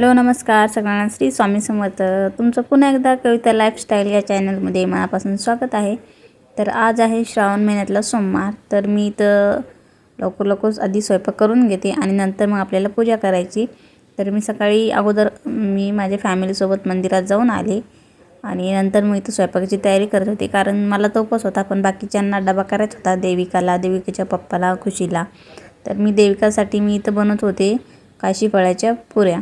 Hello नमस्कार सगळ्यांना. श्री स्वामी समर्थ. तुमचं पुन्हा एकदा कविता लाईफस्टाईल या चॅनलमध्ये मनापासून स्वागत आहे. तर आज आहे श्रावण महिन्यातला सोमवार. तर मी इथं लवकर लवकर आधी स्वयंपाक करून घेते आणि नंतर मग आपल्याला पूजा करायची. तर मी सकाळी अगोदर मी माझ्या फॅमिलीसोबत मंदिरात जाऊन आले आणि नंतर मग इथं स्वयंपाकाची तयारी करत होते. कारण मला तो उपवास होता पण बाकीच्यांना डबा करायचा होता देविकाला देविकेच्या पप्पाला खुशीला. तर मी देविकासाठी मी इथं बनवत होते काशी फळाच्या पुऱ्या.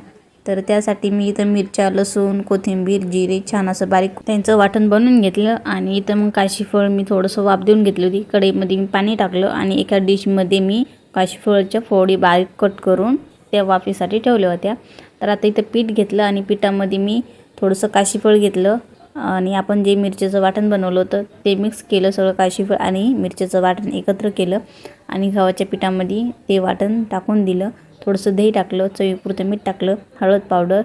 तर त्यासाठी मी इथं मिरच्या लसूण कोथिंबीर जिरे छान असं बारीक त्यांचं वाटण बनवून घेतलं आणि इथं मग काशीफळ मी थोडंसं वाफ देऊन घेतली होती. कढईमध्ये मी पाणी टाकलं आणि एका डिशमध्ये मी काशीफळच्या फोडी बारीक कट करून त्या वाफेसाठी ठेवल्या होत्या. तर आता इथं पीठ घेतलं आणि पिठामध्ये मी थोडंसं काशीफळ घेतलं आणि आपण जे मिरचीचं वाटण बनवलं होतं ते मिक्स केलं सगळं काशीफळ आणि मिरचीचं वाटण एकत्र केलं आणि गव्हाच्या पिठामध्ये ते वाटण टाकून दिलं. थोडंसं दही टाकलं चवीपुरतं मीठ टाकलं हळद पावडर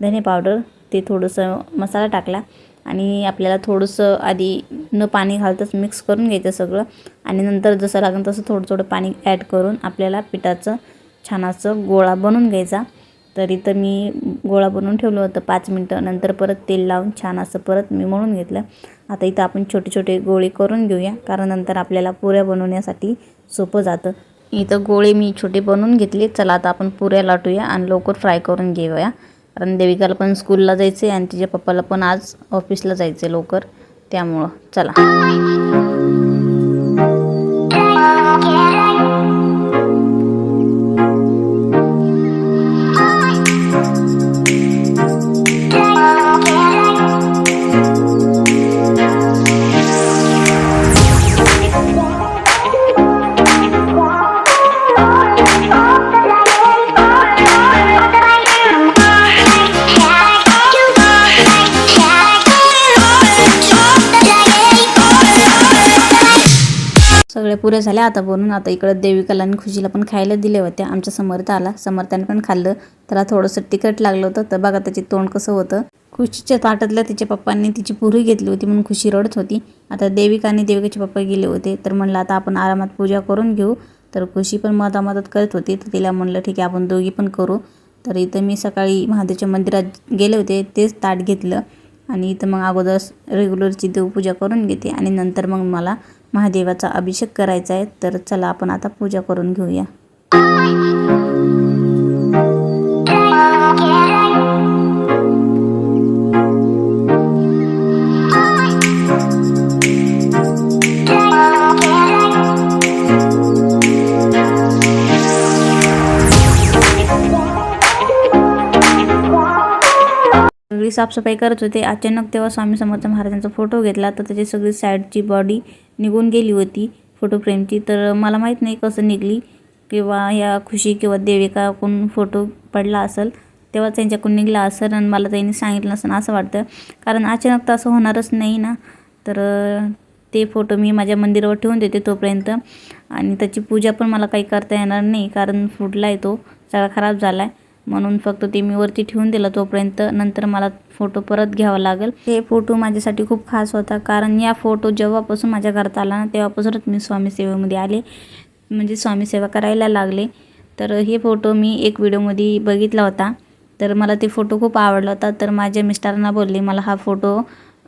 धने पावडर ते थोडंसं मसाला टाकला आणि आपल्याला थोडंसं आधी न पाणी घालतंच मिक्स करून घ्यायचं सगळं आणि नंतर जसं लागेल तसं थोडं थोडं पाणी ॲड करून आपल्याला पिठाचं छान असं गोळा बनवून घ्यायचा. तर इथं मी गोळा बनवून ठेवलं होतं पाच मिनटं. नंतर परत तेल लावून छान असं परत मी मळून घेतलं. आता इथं आपण छोटे छोटे गोळे करून घेऊया कारण नंतर आपल्याला पुऱ्या बनवण्यासाठी सोपं जातं. इथं गोळे मी छोटे बनवून घेतले. चला आता आपण पुऱ्या लाटूया आणि लवकर फ्राय करून घेऊया. कारण देविकाला पण स्कूलला जायचं आहे आणि तिच्या पप्पाला पण आज ऑफिसला जायचं आहे लवकर. त्यामुळं चला. सगळ्या पुऱ्या झाल्या. आता बनून आता इकडं देविकाला आणि खुशीला पण खायला दिल्या होत्या. आमच्या समर्थ आला. समर्थाने पण खाल्लं. त्याला थोडंसं तिखट लागलं होतं. तर बघा त्याचे तोंड कसं होतं. खुशीच्या ताटातल्या तिच्या पप्पांनी तिची पुरी घेतली होती म्हणून खुशी रडत होती. आता देविका आणि देविकाचे पप्पा गेले होते. तर म्हणलं आता आपण आरामात पूजा करून घेऊ. तर खुशी पण मदत करत होती. तर तिला म्हणलं ठीक आहे आपण दोघी पण करू. तर इथं मी सकाळी महादेवच्या मंदिरात गेले होते. तेच ताट घेतलं. आणि इथं मग अगोदर रेग्युलरची देवपूजा करून घेते. आणि नंतर मग मला महादेवाचा अभिषेक करायचा आहे तर चला आपण आता पूजा करून घेऊया. साफसफाई करत होते. अचानक तेव्हा स्वामी समर्थ महाराजांचा फोटो घेतला. तर त्याची सगळी साईडची बॉडी निघून गेली होती फोटो फ्रेमची तर मला माहीत नाही कसं निघली. किंवा या खुशी किंवा देविका कोण फोटो पडला असेल तेव्हा त्यांच्याकडून निघला असेल आणि मला त्यांनी सांगितलं नसेल असं वाटतं. कारण अचानक तर असं होणारच नाही ना. तर ते फोटो मी माझ्या मंदिरावर ठेवून देते तोपर्यंत. आणि त्याची पूजा पण मला काही करता येणार नाही. कारण फुटला आहे तो. सगळा खराब झाला आहे म्हणून फक्त ते मी वरती ठेवून दिलं तोपर्यंत नंतर मला फोटो परत घ्यावा लागेल. हे फोटो माझ्यासाठी खूप खास होता कारण या फोटो जेव्हापासून माझ्या घरात आला ना तेव्हापासूनच मी स्वामी सेवेमध्ये आले म्हणजे स्वामी सेवा करायला लागले. तर हे फोटो मी एक व्हिडिओमध्ये बघितला होता. तर मला ते फोटो खूप आवडला होता. तर माझ्या मिस्टरांना बोलले मला हा फोटो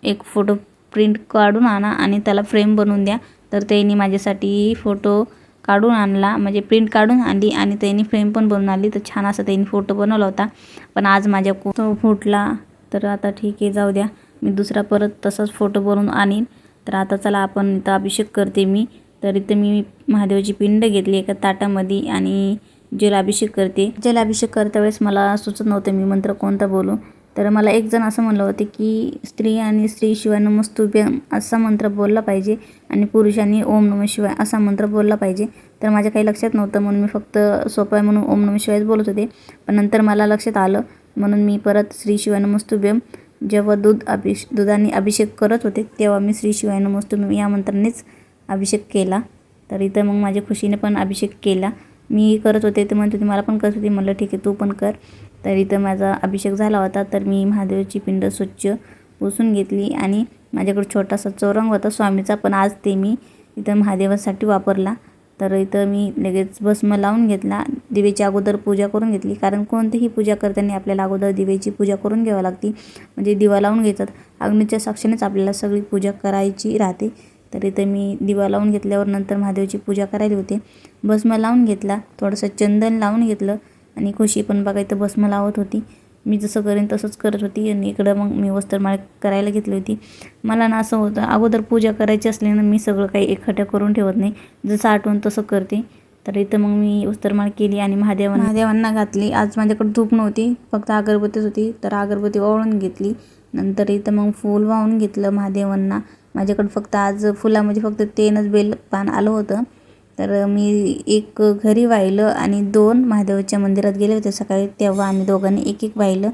एक फोटो प्रिंट काढून आणा आणि त्याला फ्रेम बनवून द्या. तर त्यांनी माझ्यासाठी फोटो काढून आणला म्हणजे प्रिंट काढून आणली आणि त्यांनी फ्रेम पण बनवून आली तर छान असं त्यांनी फोटो बनवला होता. पण आज माझ्या तो फुटला. तर आता ठीक आहे जाऊ द्या. मी दुसरा परत तसाच फोटो बनवून आणीन. तर आता चला आपण इथं अभिषेक करते मी. तर इथं मी महादेवाची पिंड घेतली एका ताटामध्ये आणि जलाभिषेक करते. जलाभिषेक करता वेळेस मला सुचत नव्हतं मी मंत्र कोणता बोलू. तर मला एक जण असं म्हणलं होते की स्त्री आणि स्त्री शिवाय नमस्तुभ्यम असा मंत्र बोलला पाहिजे आणि पुरुषांनी ओम नम शिवाय असा मंत्र बोलला पाहिजे. तर माझ्या काही लक्षात नव्हतं म्हणून मी फक्त सोपं आहे म्हणून ओम नम शिवायच बोलत होते. पण नंतर मला लक्षात आलं म्हणून मी परत श्री शिवाय नमस्तुभ्यम जेव्हा दूध अभिष दुधाने अभिषेक करत होते तेव्हा मी श्री शिवाय नमस्तुभ्यम या मंत्रानेच अभिषेक केला. तर इथं मग माझ्या खुशीने पण अभिषेक केला. मी करत होते ते म्हणत होते मला पण करत होती. म्हटलं ठीक आहे तू पण कर. तर इथं माझा अभिषेक झाला होता तर मी महादेवाची पिंड स्वच्छ पुसून घेतली आणि माझ्याकडे छोटासा चौरंग होता स्वामीचा पण आज ते मी इथं महादेवासाठी वापरला. तर इथं मी लगेच भस्म लावून घेतला दिवेची अगोदर पूजा करून घेतली कारण कोणतीही पूजा करताना आपल्याला अगोदर दिवेची पूजा करून घ्यावी लागते म्हणजे दिवा लावून घेतात. अग्नीच्या साक्षीनेच आपल्याला सगळी पूजा करायची राहते. तर इथं मी दिवा लावून घेतल्यावर नंतर महादेवाची पूजा करायला होते. भस्म लावून घेतला थोडंसं चंदन लावून घेतलं आणि खुशी पण बघा इथं मला लावत होती. मी जसं करेन तसंच करत होती आणि इकडं मग मी वस्त्रमाळ करायला घेतली होती. मला ना असं होतं अगोदर पूजा करायची असली ना मी सगळं काही एकखट्या करून ठेवत नाही. जसं आठवण तसं करते. तर इथं मग मी वस्त्रमाळ केली आणि महादेवा महादेवांना घातली. आज माझ्याकडे धूप नव्हती फक्त अगरबत्तीच होती. तर अगरबत्ती ओळून घेतली. नंतर इथं मग फूल वाहून घेतलं महादेवांना. माझ्याकडं फक्त आज फुलामध्ये फक्त तेनच बेल पान आलं होतं. तर मी एक घरी वाहिलं आणि दोन महादेवाच्या मंदिरात गेले होते सकाळी. तेव्हा आम्ही दोघांनी एक एक वाहिलं.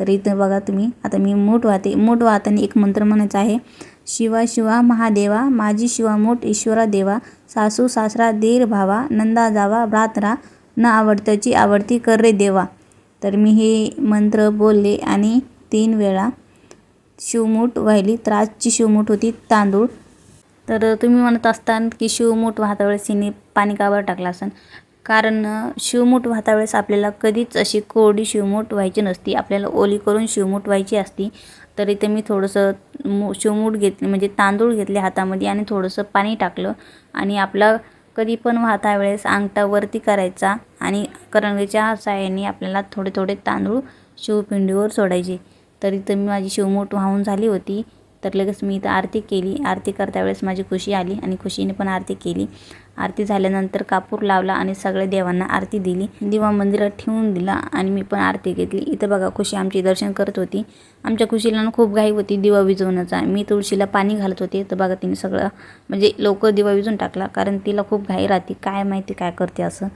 तर इथं बघा तुम्ही. आता मी मूठ वाहते. मूठ वाहताना एक मंत्र म्हणायचा आहे. शिवा शिवा महादेवा माझी शिवा मूठ ईश्वरा देवा सासू सासरा देर भावा नंदा जावा भ्रातरा न आवडत्याची आवडती कर रे देवा. तर मी हे मंत्र बोलले आणि तीन वेळा शिवमूठ वाहिली. तर आजची शिवमूठ होती. तांदूळ तर तुम्ही म्हणत असतान की शिवमूठ वाहता वेळेस हिने पाणी का टाकला असन. असेल कारण शिवमूठ वाहता वेळेस आपल्याला कधीच अशी कोरडी शिवमूठ व्हायची नसती. आपल्याला ओली करून शिवमूठ व्हायची असती. तर इथे मी थोडंसं मू शिवमूठ घेतले म्हणजे तांदूळ घेतले हातामध्ये आणि थोडंसं पाणी टाकलं. आणि आपला कधी पण वाहता वेळेस अंगठा वरती करायचा आणि करंगीच्या साह्याने आपल्याला थोडे थोडे तांदूळ शिवपिंडीवर सोडायचे. तर इथं मी माझी शिवमूठ वाहून झाली होती. तर लगेच मी इथं आरती केली. आरती करता वेळेस माझी खुशी आली आणि खुशीने पण आरती केली. आरती झाल्यानंतर कापूर लावला आणि सगळ्या देवांना आरती दिली. दिवा मंदिरात ठेवून दिला आणि मी पण आरती घेतली. इथं बघा खुशी आमची दर्शन करत होती. आमच्या खुशीला खूप घाई होती दिवा विजवण्याचा मी तुळशीला पाणी घालत होते. तर बघा तिने सगळं म्हणजे लवकर दिवा विजून टाकला कारण तिला खूप घाई राहते. काय माहिती काय करते असं.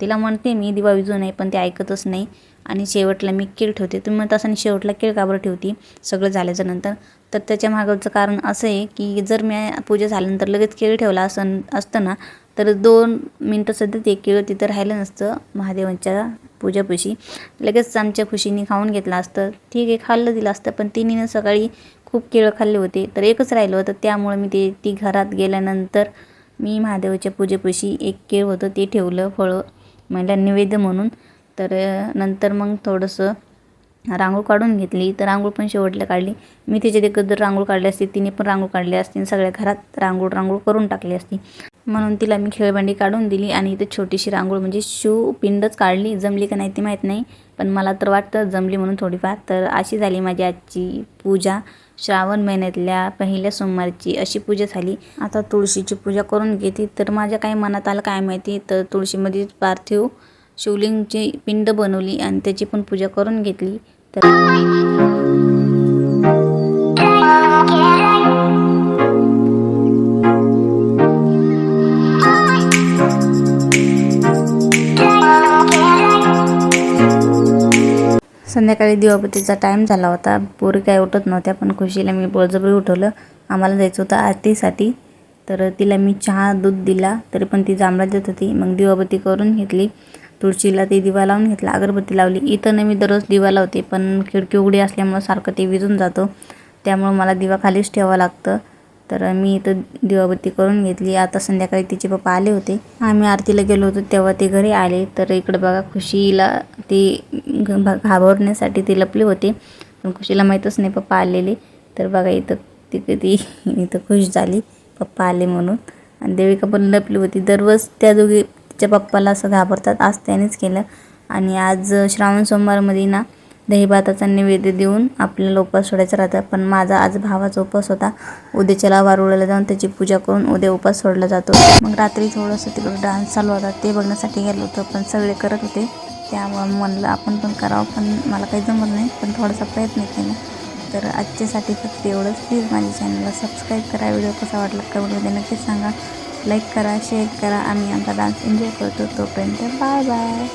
तिला म्हणते मी दिवा विजू नाही पण ते ऐकतच नाही. आणि शेवटला मी कीळ ठेवते. तुम्ही म्हणता असं शेवटला कीळ का बरं ठेवते? सगळं झाल्याच्यानंतर. तर त्याच्या मागचं कारण असं आहे की जर मी पूजा झाल्यानंतर लगेच केळ ठेवला असं असतं ना तर दोन मिनटं सध्या ते केळ तिथं राहिलं नसतं महादेवांच्या पूजापाशी. लगेच आमच्या खुशीने खाऊन घेतलं असतं. ठीक आहे खाल्लं दिलं असतं पण तिने सकाळी खूप केळं खाल्ले होते. तर एकच राहिलं होतं त्यामुळे मी ते ती घरात गेल्यानंतर मी महादेवाच्या पूजेपाशी एक केळ होतं ते ठेवलं फळं मला निवेद्य म्हणून. तर नंतर मग थोडंसं रांगोळ काढून घेतली. तर रांगोळ पण शेवटला काढली. मी तिचे देखत जर रांगोळ काढली असती तिने पण रांगोळ काढली असती सगळ्या घरात रांगोळ रांगोळ करून टाकली असती. म्हणून तिला मी खेळबांडी काढून दिली आणि इथे छोटीशी रांगोळ म्हणजे शू पिंडच काढली. जमली का नाही ती माहीत नाही पण मला तर वाटतं जमली म्हणून थोडीफार. तर अशी झाली माझी आजची पूजा. श्रावण महिन्यातल्या पहिल्या सोमवारची अशी पूजा झाली. आता तुळशीची पूजा करून घेते तर माझ्या काही मनात आलं काय माहिती? तर तुळशीमध्ये पार्थिव शिवलिंगची पिंड बनवली आणि त्याची पण पूजा करून घेतली. तर संध्याकाळी दिवाबत्तीचा टाईम झाला होता. पोरी काय उठत नव्हत्या पण खुशीला मी बळजबरी उठवलं. आम्हाला जायचं होतं आरतीसाठी. तर तिला मी चहा दूध दिला तरी पण ती जांभळा देत होती. मग दिवाबत्ती करून घेतली. तुळशीला ते दिवा लावून घेतला अगरबत्ती लावली. इथं ना मी दररोज दिवा लावते पण खिडकी उघडी असल्यामुळं सारखं ते विजून जातो. त्यामुळं मला दिवा खालीच ठेवावं लागतं. तर मी इथं दिवाबत्ती करून घेतली. आता संध्याकाळी तिचे पप्पा आले होते. आम्ही आरतीला गेलो होतो तेव्हा ते घरी आले. तर इकडं बघा खुशीला ते घाबरण्यासाठी ते लपले होते. पण खुशीला माहीतच नाही पप्पा आलेले. तर बघा इथं ती इथं खुश झाली. पप्पा आले म्हणून. आणि देविका पण लपली होती. दररोज त्या दोघी तिच्या पप्पाला असं घाबरतात आज त्यानेच केलं. आणि आज श्रावण सोमवारमध्ये ना दही भाताचा नैवेद्य देऊन आपल्याला उपास सोडायचा राहतं. पण माझा आज भावाचा उपास होता. उद्याच्याला वारुळाला जाऊन त्याची पूजा करून उद्या उपास सोडला जातो. मग रात्री थोडंसं तिकडं डान्स चालू होता. ते बघण्यासाठी गेलो होतो पण सगळे करत होते. त्यामुळं म्हणलं आपण पण करावं पण मला काही जमत नाही. पण थोडासा प्रयत्न केला. तर आजच्यासाठी फक्त एवढंच. प्लीज माझ्या चॅनलला सबस्क्राईब करा. व्हिडिओ कसा वाटला कमेंटमध्ये नक्कीच सांगा. लाईक करा शेअर करा. आम्ही आमचा डान्स एन्जॉय करतो तोपर्यंत बाय बाय.